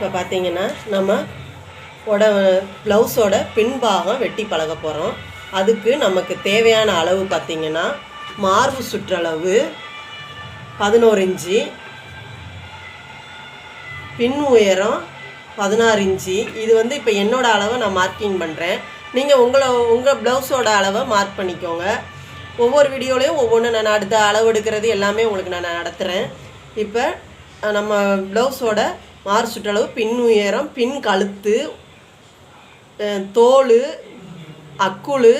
இப்போ பார்த்தீங்கன்னா நம்ம உட ப்ளவுஸோட பின்பாகம் வெட்டி பழக போகிறோம் அதுக்கு நமக்கு தேவையான அளவு பார்த்தீங்கன்னா மார்பு சுற்றளவு பதினோரு இன்ச்சு பின் உயரம் பதினாறு இன்ச்சு. இது வந்து இப்போ என்னோடய அளவை நான் மார்க்கிங் பண்ணுறேன் நீங்கள் உங்களை உங்கள் ப்ளவுஸோட அளவை மார்க் பண்ணிக்கோங்க. ஒவ்வொரு வீடியோலையும் ஒவ்வொன்று நான் அடுத்த அளவு எடுக்கிறது எல்லாமே உங்களுக்கு நான் நடத்துகிறேன் இப்போ நம்ம ப்ளவுஸோட மார் சுற்றளவு பின் உயரம் பின் கழுத்து தோல் அக்குழு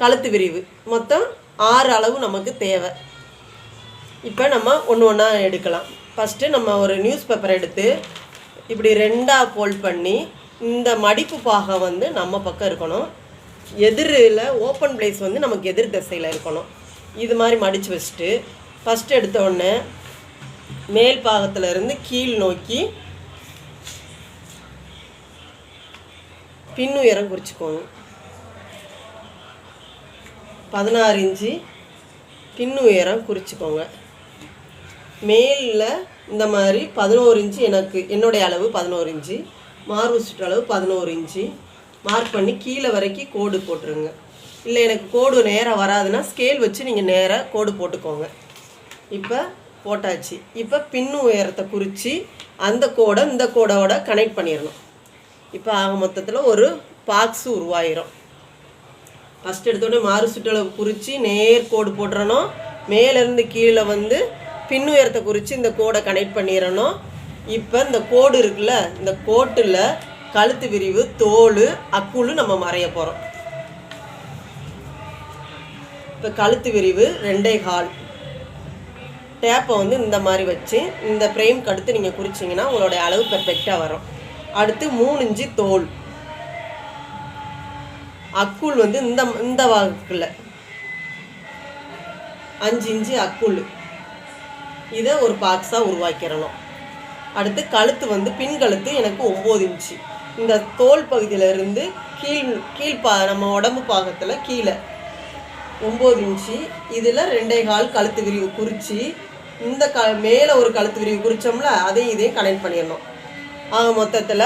கழுத்து விரிவு. மொத்தம் ஆறு அளவு நமக்கு தேவை. இப்போ நம்ம ஒன்று ஒன்றா எடுக்கலாம். ஃபஸ்ட்டு நம்ம ஒரு நியூஸ் பேப்பர் எடுத்து இப்படி ரெண்டாக ஃபோல்ட் பண்ணி இந்த மடிப்பு பாகம் வந்து நம்ம பக்கம் இருக்கணும். எதிரில் ஓப்பன் பிளேஸ் வந்து நமக்கு எதிர் திசையில் இருக்கணும். இது மாதிரி மடித்து வச்சுட்டு ஃபஸ்ட்டு எடுத்த உடனே மேல் பாகத்துல இருந்து கீழ் நோக்கி பின் உயரம் குறிச்சிக்கோங்க. பதினாறு இன்ச்சு பின் உயரம் குறிச்சிக்கோங்க. மேலில் இந்த மாதிரி பதினோரு இன்ச்சு எனக்கு என்னுடைய அளவு பதினோரு இன்ச்சு மார்பு அளவு பதினோரு இன்ச்சு. மார்க் பண்ணி கீழே வரைக்கும் கோடு போட்டுருங்க. இல்லை எனக்கு கோடு நேராக வராதுன்னா ஸ்கேல் வச்சு நீங்கள் நேராக கோடு போட்டுக்கோங்க. இப்போ போட்டாச்சு. இப்போ பின்னு உயரத்தை குறித்து அந்த கோடை இந்த கோடோட கனெக்ட் பண்ணிடணும் இப்போ ஆக மொத்தத்தில் ஒரு பாக்ஸ் உருவாயிரும். ஃபஸ்ட் எடுத்தோடனே மாறு சுற்றளவு குறித்து நேர் கோடு போட்டுறணும். மேலேருந்து கீழே வந்து பின் உயரத்தை குறித்து இந்த கோடை கனெக்ட் பண்ணிடணும் இப்போ இந்த கோடு இருக்குல்ல இந்த கோட்டில் கழுத்து விரிவு தோல் அக்குழு நம்ம மறைய போகிறோம் இப்போ கழுத்து விரிவு ரெண்டே கால். டேப்பை வந்து இந்த மாதிரி வச்சு இந்த ஃப்ரேம்க்கு அடுத்து நீங்கள் குறிச்சிங்கன்னா உங்களுடைய அளவு பெர்ஃபெக்டாக வரும். அடுத்து மூணு இன்ச்சு தோல். அக்குள் வந்து இந்த இந்த வாக்குல. அஞ்சு இன்ச்சு அக்குள். இதை ஒரு பாக்ஸாக உருவாக்கிடணும். அடுத்து கழுத்து வந்து பின் கழுத்து எனக்கு ஒம்பது இன்ச்சு. இந்த தோல் பகுதியில இருந்து கீழ் கீழ் பா நம்ம உடம்பு பாகத்தில் கீழே. ஒம்பது இன்ச்சு. இதில் ரெண்டே கால் கழுத்து விரிவு குறித்து இந்த க மேலே ஒரு கழுத்து விரிவு குறித்தோம்ல அதையும் இதையும் கனெக்ட் பண்ணிடணும். ஆக மொத்தத்தில்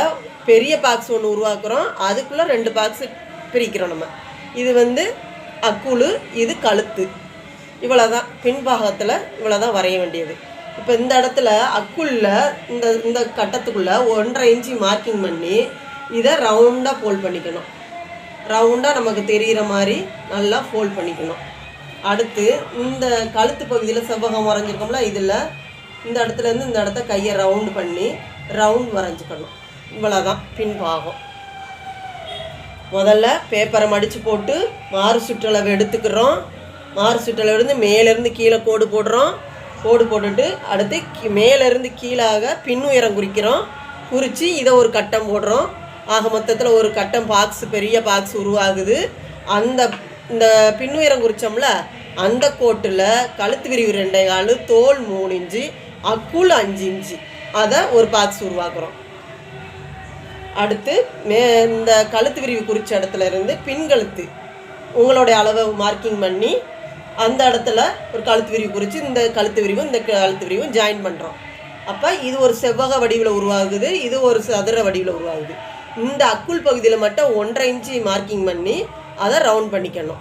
பெரிய பாக்ஸ் ஒன்று உருவாக்குறோம். அதுக்குள்ளே ரெண்டு பாக்ஸ் பிரிக்கிறோம் நம்ம. இது வந்து அக்குழு இது கழுத்து. இவ்வளோதான் பின்பாகத்தில் இவ்வளோதான் வரைய வேண்டியது. இப்போ இந்த இடத்துல அக்குள்ள இந்த இந்த கட்டத்துக்குள்ளே ஒன்றரை இன்ச்சு மார்க்கிங் பண்ணி இதை ரவுண்டாக ஃபோல்ட் பண்ணிக்கணும். ரவுண்டாக நமக்கு தெரிகிற மாதிரி நல்லா ஃபோல்ட் பண்ணிக்கணும். அடுத்து இந்த கழுத்து பகுதியில் செவ்வகம் வரைஞ்சிருக்கோம்ல இதில் இந்த இடத்துல இருந்து இந்த இடத்த கையை ரவுண்டு பண்ணி ரவுண்ட் வரைஞ்சிக்கணும். இவ்வளோதான் பின்பாகம் முதல்ல பேப்பரை மடித்து போட்டு மாறு சுற்றளவு எடுத்துக்கிறோம். மாறு சுற்றளவுலேருந்து மேலேருந்து கீழே கோடு போடுறோம். கோடு போட்டுட்டு அடுத்து மேலேருந்து கீழாக பின் உயரம் குறிக்கிறோம். குறித்து இதை ஒரு கட்டம் போடுறோம். ஆக மொத்தத்தில் ஒரு கட்டம் பாக்ஸ் பெரிய பாக்ஸ் உருவாகுது. அந்த இந்த பின்னுயரம் குறித்தோம்ல அந்த கோட்டில் கழுத்து விரிவு ரெண்டே கால் தோல் மூணு இன்ச்சு அக்குள் அஞ்சு இன்ச்சு. அதை ஒரு பாக்ஸ் உருவாக்குறோம். அடுத்து மே இந்த கழுத்து விரிவு குறித்த இடத்துல இருந்து பின் கழுத்து. உங்களுடைய அளவை மார்க்கிங் பண்ணி அந்த இடத்துல ஒரு கழுத்து விரிவு குறித்து இந்த கழுத்து விரிவும் இந்த கழுத்து விரிவும் ஜாயின் பண்ணுறோம் அப்போ இது ஒரு செவ்வக வடிவில் உருவாகுது இது ஒரு சதுர வடிவில் உருவாகுது. இந்த அக்குள் பகுதியில் மட்டும் ஒன்றரை இன்ச்சு மார்க்கிங் பண்ணி அதை ரவுண்ட் பண்ணிக்கணும்.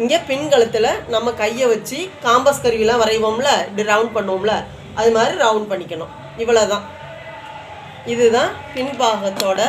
இங்கே பின்கழுத்தில் நம்ம கையை வச்சு காம்பஸ் கருவிலாம் வரைவோம்ல இப்படி ரவுண்ட் பண்ணுவோம்ல அது மாதிரி ரவுண்ட் பண்ணிக்கணும். இவ்வளோ தான் இதுதான் பின்பாகத்தோட